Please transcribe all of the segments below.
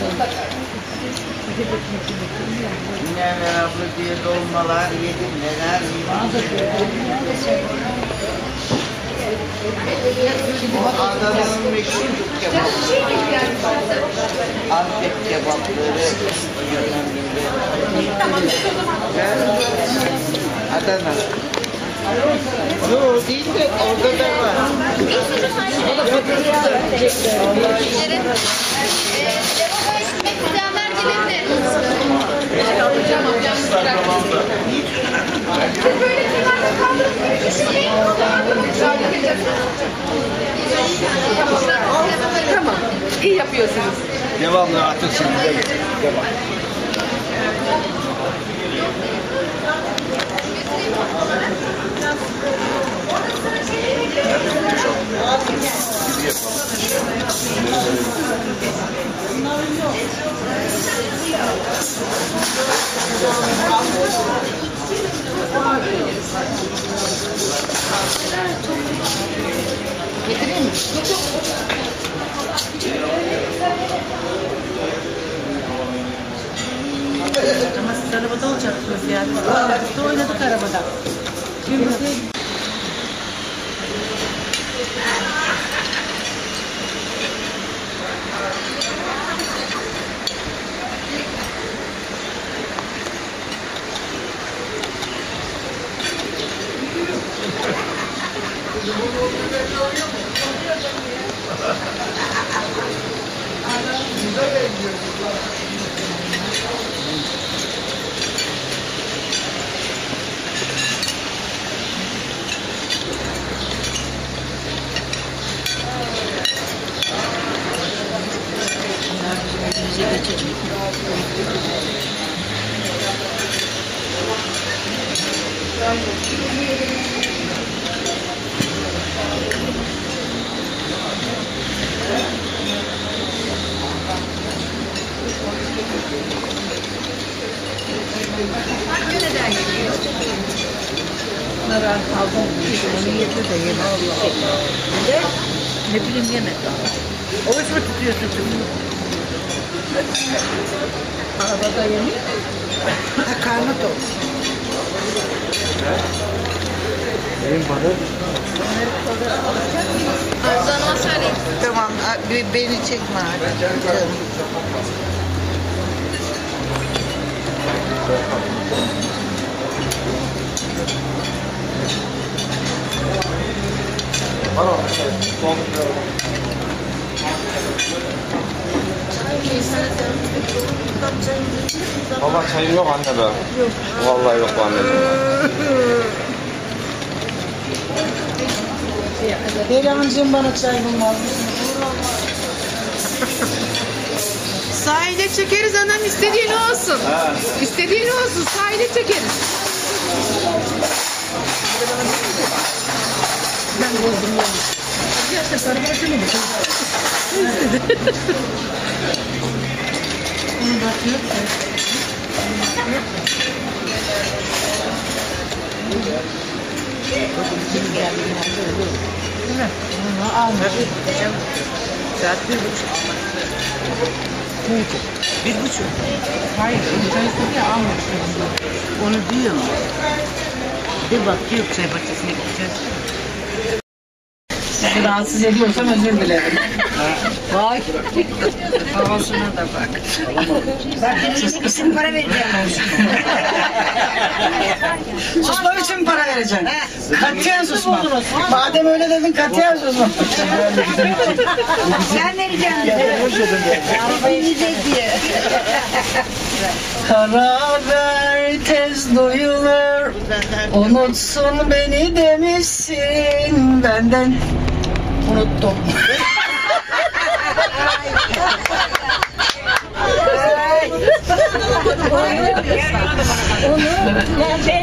Mutlaka. Neler abla diye dolmalar yedim neler Bu Adana'nın meşhur kebapları. Antep kebapları. Adana. Yok değil de orada da var. Tamam. İyi yapıyorsunuz. Devamlı artık şimdi. Devam. De oynadık arabada. Yedi de yemedi. Ne bileyim yemedi. Oruç mu tutuyorsun şimdi? Arabada yemiyor. Ha karnı tok. Tamam, a- be- beni çekme artık. Canım. Baba çayın yok anne be. Yok. Vallahi yok bu anneciğim. Perihan'cığım bana çay bulmaz Sahile çekeriz anam istediğin olsun. İstediğin olsun sahile çekeriz. Bozdum ya. Gerçekten sarı başını mı? Onu bakıyor. Saat bir buçuk. Bir buçuk. Hayır, istedi ya almış. Onu diyor. Bir bak yok çay bahçesine gideceğiz. Sizi rahatsız ediyorsam özür dilerim. Vay. Havasına da bak. Susmasın para vereceğim. Susmam için para vereceğim. Katiyen susma. Madem öyle dedin katiyen susma. Sen vereceksin dedi. Arabayı diye. Kara ver tez duyulur Unutsun beni demişsin Benden Unuttum.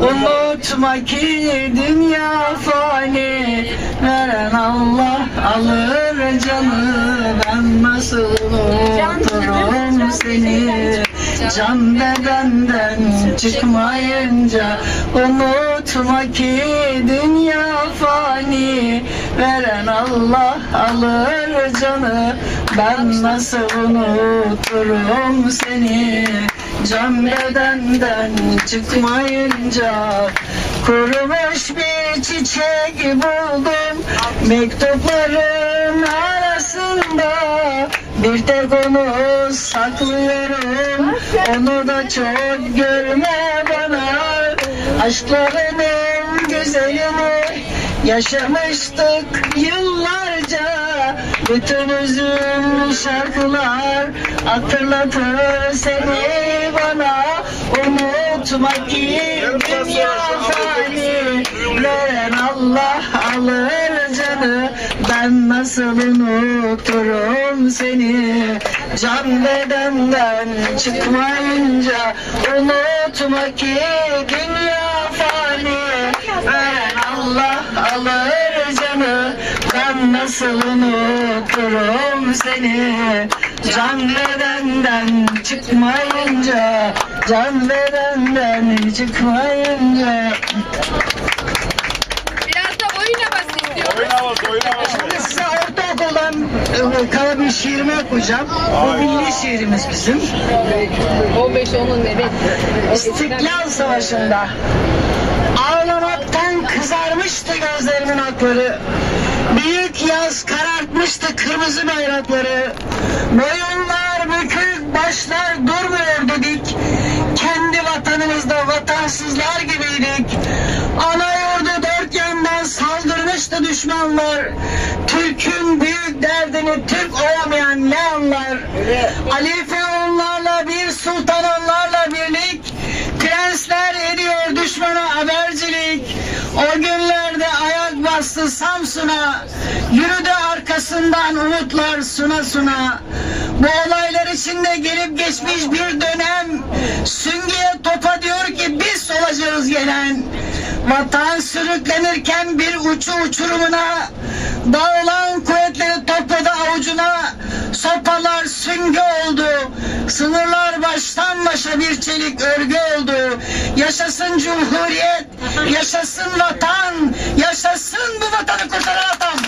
Unutma ki dünya fani. Veren Allah alır canı. Ben nasıl unuturum seni Can bedenden çıkmayınca Unutma ki dünya fani. Veren Allah alır canı Ben nasıl unuturum seni? Can bedenden çıkmayınca Kurumuş bir çiçek buldum. Mektupların arasında Bir tek onu saklıyorum Onu da çok görme bana. Aşkların en güzelini Yaşamıştık yıllarca. Bütün üzüm şarkılar Hatırlatır seni bana. Unutma ki Ben nasıl unuturum seni? Can bedenden çıkmayınca Unutma ki dünya fani. Veren Allah alır canı Ben nasıl unuturum seni? Can bedenden çıkmayınca Can bedenden çıkmayınca. Biraz da oyun havası istiyorum. Şimdi size ortaokuldan e, kalan bir şiirimi okuyacağım. Bu milli şiirimiz bizim. 15 onun evet. İstiklal Savaşı'nda ağlamaktan kızarmıştı gözlerimin akları. Büyük yaz karartmıştı kırmızı bayrakları. Boyunlar bükük, başlar durmuyordu dik. Kendi vatanımızda vatansızlar gibiydik. Düşmanlar. Türk'ün büyük derdini Türk olamayan ne anlar? Alife onlarla bir sultan onlarla birlik. Prensler ediyor düşmana habercilik. O günlerde ayak bastı Samsun'a. Yürüdü arkasından umutlar suna suna. Bu olaylar içinde gelip geçmiş bir dönem. Süngüye topa diyor ki biz olacağız gelen. Vatan sürüklenirken bir uçu uçurumuna. Dağılan kuvvetleri topladı avucuna. Sopalar süngü oldu. Sınırlar baştan başa bir çelik örgü oldu. Yaşasın Cumhuriyet, yaşasın vatan, yaşasın bu vatanı kurtaran adam.